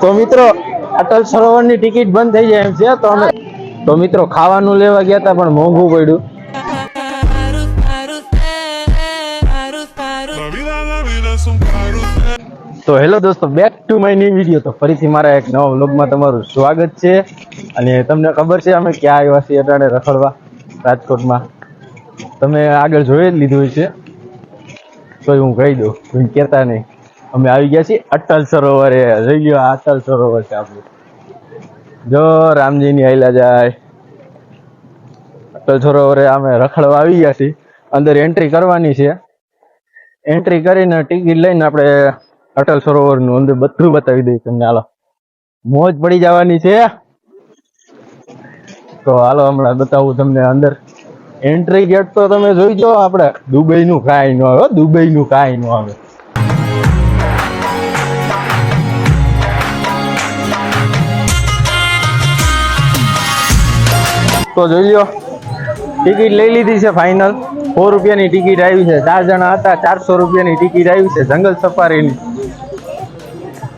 તો મિત્રો, અટલ સરોવરની ટિકિટ બંધ થઈ જાય એમ છે, તો અમે તો મિત્રો, ખાવાનું લેવા ગયા હતા, પણ મોંઘું પડ્યું. તો હેલો દોસ્તો back to my new video તો ફરીથી મારા એક નવા વ્લોગમાં તમારું સ્વાગત છે. અને તમને ખબર છે, અમે ક્યાં આવ્યા છીએ અટાણે રખડવા, રાજકોટમાં. તમે આગળ જોઈ જ લીધું છે તો હું કહી દઉં કહેતા નહીં. અમે આવી ગયા છીએ અટલ સરોવરે. જોઈ લ્યો આ અટલ સરોવર છે આપણું. જો રામજીની આયલા જાય. અટલ સરોવરે અમે રખડવા આવી ગયા છીએ. અંદર એન્ટ્રી કરવાની છે. એન્ટ્રી કરીને ટિકિટ લઈને આપણે અટલ સરોવરનું અંદર બધું બતાવી દઈએ તમને. હાલો. મોજ પડી જવાની છે. તો હાલો હમણાં બતાવું તમને અંદર. એન્ટ્રી ગેટ તો તમે જોઈ જોઈજો આપણે. દુબઈનું કાંઈ ન આવે હો, દુબઈનું કાંઈ ન આવે. તો જોઈ લ્યો. ટિકિટ લઈ લીધી છે ફાઇનલ સો રૂપિયાની ટિકિટ આવી છે. ચાર જણા હતા, ચારસો રૂપિયાની ટિકિટ આવી છે જંગલ સફારીની.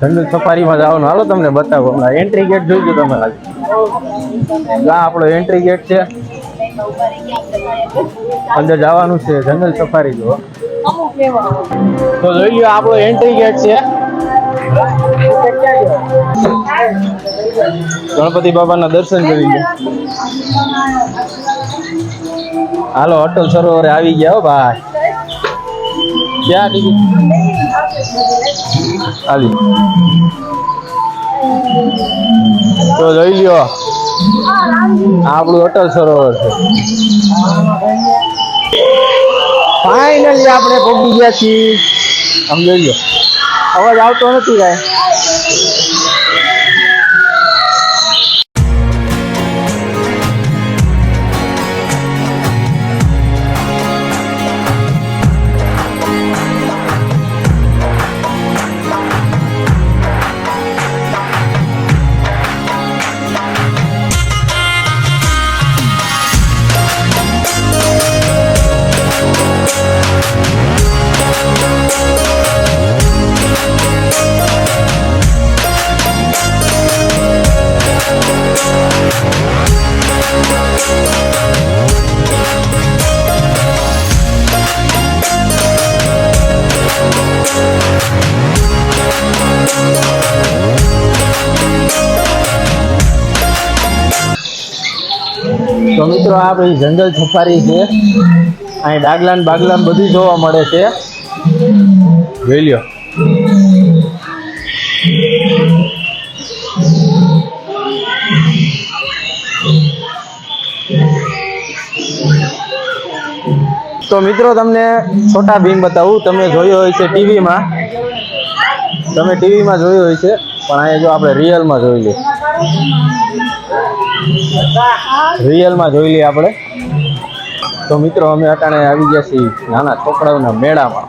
જંગલ સફારીમાં જવાનું હાલો તમને બતાવો. હમણાં એન્ટ્રી ગેટ જોઈજો તમે હાલ આ આપણો એન્ટ્રી ગેટ છે. અંદર જવાનું છે જંગલ સફારી જો. તો જોઈ લો આપણો એન્ટ્રી ગેટ છે. ગણપતિ બાબાના દર્શન કરી લો હાલો, અટલ સરોવરે આવી ગયા હો ભાઈ. ક્યાં આવી. તો જોઈ લ્યો. આપણું અટલ સરોવર છે. ફાઇનલી આપણે પહોંચી ગયા છીએ. લો અવાજ આવતો નથી કાંઈ તો મિત્રો આ બધી જંગલ સફારી છે. અહીં ડાગલા ને બાગલા બધું જોવા મળે છે. જોઈ તો મિત્રો તમને છોટા ભીમ બતાવું. તમે જોયો હોય છે ટીવીમાં. તમે ટીવીમાં જોયો હોય છે. પણ અહીંયા જો આપણે રિયલમાં જોઈ લઈએ રિયલમાં જોઈ લઈએ આપણે. તો મિત્રો, અમે અટાણે આવી ગયા છીએ નાના છોકરાઓના મેળામાં.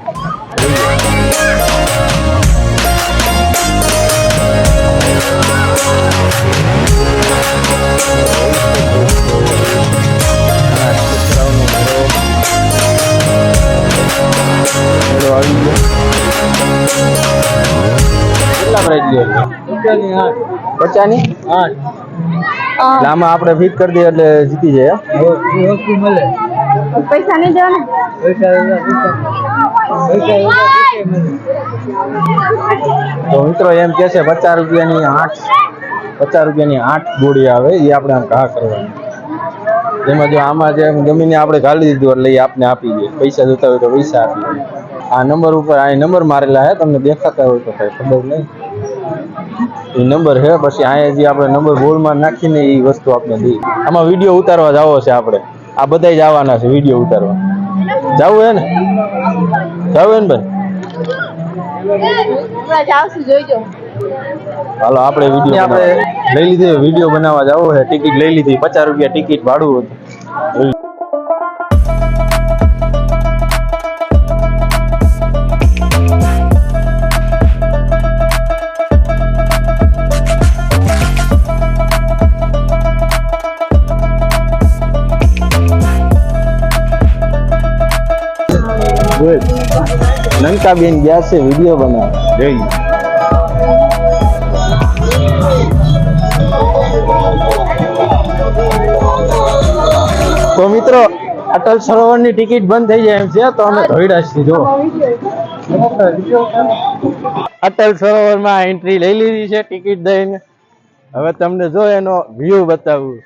કેટલા પ્રાઇઝ લ્યો આઠ. એટલે આમાં આપણે ફિટ કરી દઈએ એટલે જીતી જાય પૈસા નહીં દેવાના? તો મિત્રો એમ કે છે પચાસ રૂપિયાની આઠ પચાસ રૂપિયાની આઠ ગોળી આવે એ આપણે આમ ઘા કરવાની. એમાં જો આમાં જે ગમીને આપણે ગાળી દીધું એટલે એ આપને આપી દે. પૈસા જોતા હોય તો પૈસા આપી દે. આ નંબર ઉપર આ નંબર મારેલા હે તમને દેખાતા હોય તો કઈ ખબર નહીં. એ નંબર છે પછી અહીંયા જે આપણે નંબર બોર્ડમાં નાખીને એ વસ્તુ આપણે દઈએ આમાં વીડિયો ઉતારવા જવો છે આપણે. આ બધાય જવાના છે વીડિયો ઉતારવા. જવું હે ને? જવું હે ને ભાઈ? હાલો આપણે વીડિયો આપણે લઈ લીધી વીડિયો બનાવવા જવો છે ટિકિટ લઈ લીધી. પચાસ રૂપિયા ટિકિટ ભાડું હતું. નંકાબેન ગયા છે વીડિયો બનાવ જઈ તો મિત્રો અટલ સરોવરની ટિકિટ બંધ થઈ જાય એમ છે તો અમે ધોઈડા છીએ જો અટલ સરોવરમાં એન્ટ્રી લઈ લીધી છે ટિકિટ દઈને. હવે તમને જો એનો વ્યૂ બતાવું.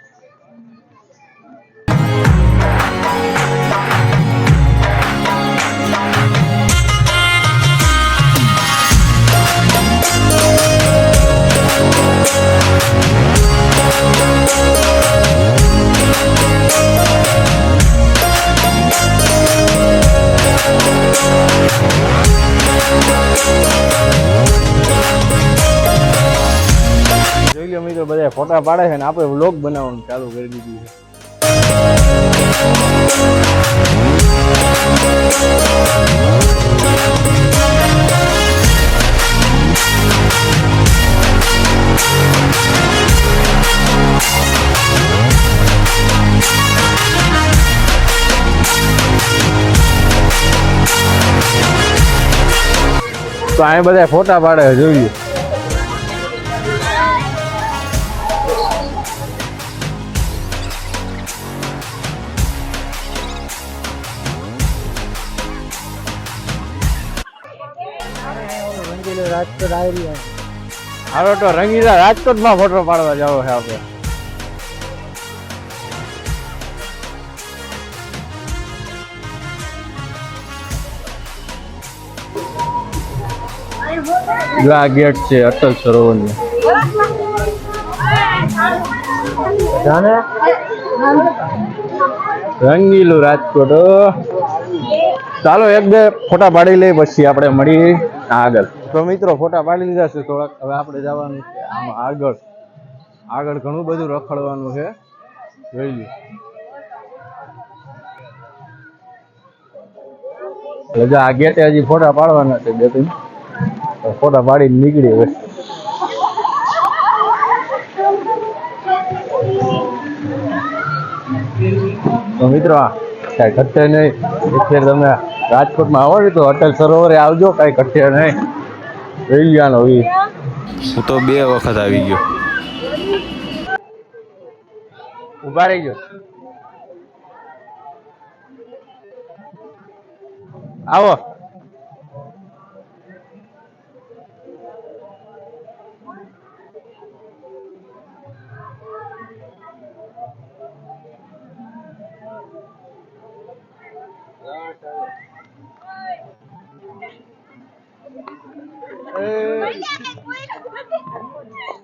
ફોટા પાડે છે ને, આપણે વ્લોગ બનાવવાનું ચાલુ કરી દીધું છે. તો અહીં બધા ફોટા પાડે છે જોઈએ હારો તો રંગીલા રાજકોટમાં ફોટો પાડવા જાવ છે આપણે. આ ગેટ છે અટલ સરોવરનું. રંગીલું રાજકોટ ચાલો એક બે ફોટા પાડી લઈ પછી આપણે મળી આગળ. તો મિત્રો, ફોટા પાડી લીધા છે થોડાક. હવે આપણે જવાનું છે આમાં આગળ. આગળ ઘણું બધું રખડવાનું છે. જોઈ લ્યો. બધા આ ગેટે હજી ફોટા પાડવાના છે બે ત્રણ. ફોટા પાડીને નીકળી હવે. તો મિત્રો કાંઈ ઘટે નહીં. અત્યારે તમે રાજકોટમાં આવો તો અટલ સરોવરે આવજો, કાંઈ ઘટે નહીં. રહી ગયાનો ઈ હું તો બે વખત આવી ગયો. ઊભા રહી ગયો આવો.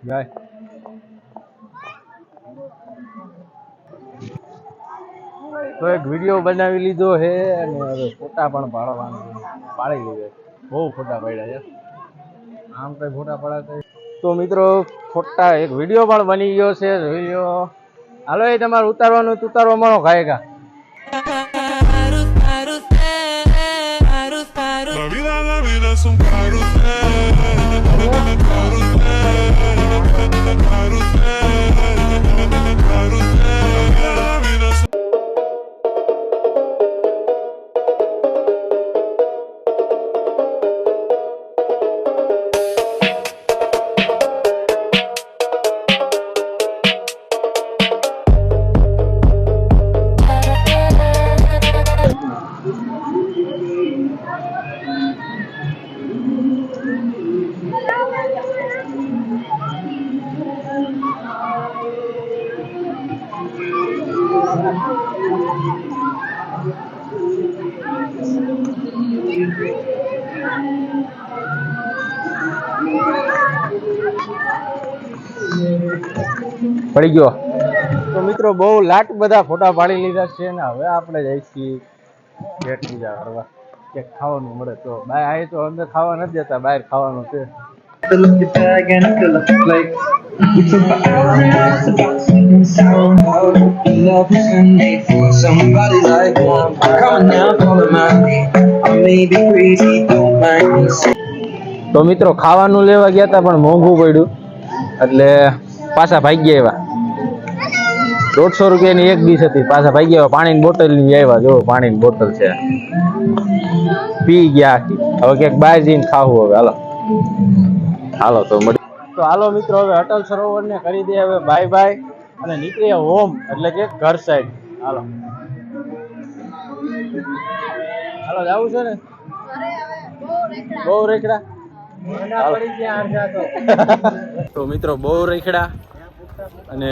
જાય તો એક વીડિયો બનાવી લીધો છે અને હવે ફોટા પણ પાડવાના પાડી લીધા બહુ ફોટા પાડ્યા છે. આમ કઈ ફોટા પડાતા તો મિત્રો ફોટા એક વીડિયો પણ બની ગયો છે. જોઈ લો. હાલો એ તમારે ઉતારવાનું ઉતારવા મળો ખાયગા para, para usted. પડી ગયો તો મિત્રો બહુ લાટ બધા ફોટા પાડી લીધા છે ને હવે આપણે જઈ છીએ પૂજા કરવા કે ખાવાનું મળે તો બહાર આવી તો અંદર ખાવા નથી દેતા બહાર ખાવાનું છે it's about singing sound. For somebody like. Come now, follow my lead. I may be crazy, don't mind me. તો મિત્રો ખાવાનું લેવા ગયા હતા પણ મોંઘું પડ્યું એટલે પાછા ભાગી આવ્યા દોઢસો રૂપિયાની એક ડીશ હતી. પાછા ભાઈ ગયા પાણીની બોટલની આવ્યા. જો પાણીની બોટલ છે. પી ગયા હવે ક્યાંક બહાર જઈને ખાવું હવે. હાલો. હાલો તો મળી. તો હાલો મિત્રો હવે અટલ સરોવર ને કરી દે હવે બાય બાય અને નીકળીએ હોમ એટલે કે ઘર સાઈડ હાલો. હાલો જવું છે ને? બહુ રેખડા. તો મિત્રો બહુ રેખડા. અને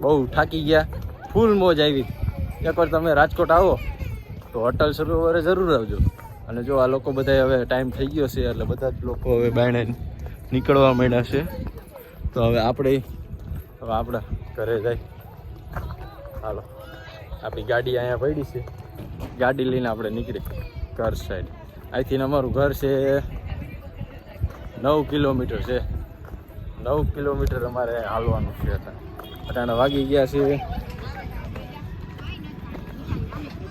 બહુ થાકી ગયા. ફૂલ મોજ આવી. એકવાર તમે રાજકોટ આવો, તો અટલ સરોવરે જરૂર આવજો. અને જો આ લોકો બધા હવે ટાઈમ થઈ ગયો છે, એટલે બધા જ લોકો હવે બાયણે નીકળવા માંડ્યા છે. તો હવે આપણે, હવે આપણા ઘરે જાય. હાલો. આપણી ગાડી અહીંયા પડી છે. ગાડી લઈને આપણે નીકળી ઘર સાઈડ અહીંથી અમારું ઘર છે નવ કિલોમીટર છે. નવ કિલોમીટર અમારે હાલવાનું છે અટાણે વાગી ગયા છે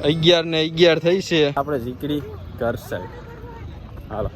અગિયાર ને અગિયાર થઈ છે. આપણે ઝીકડી ઘર સાઈડ હાલો.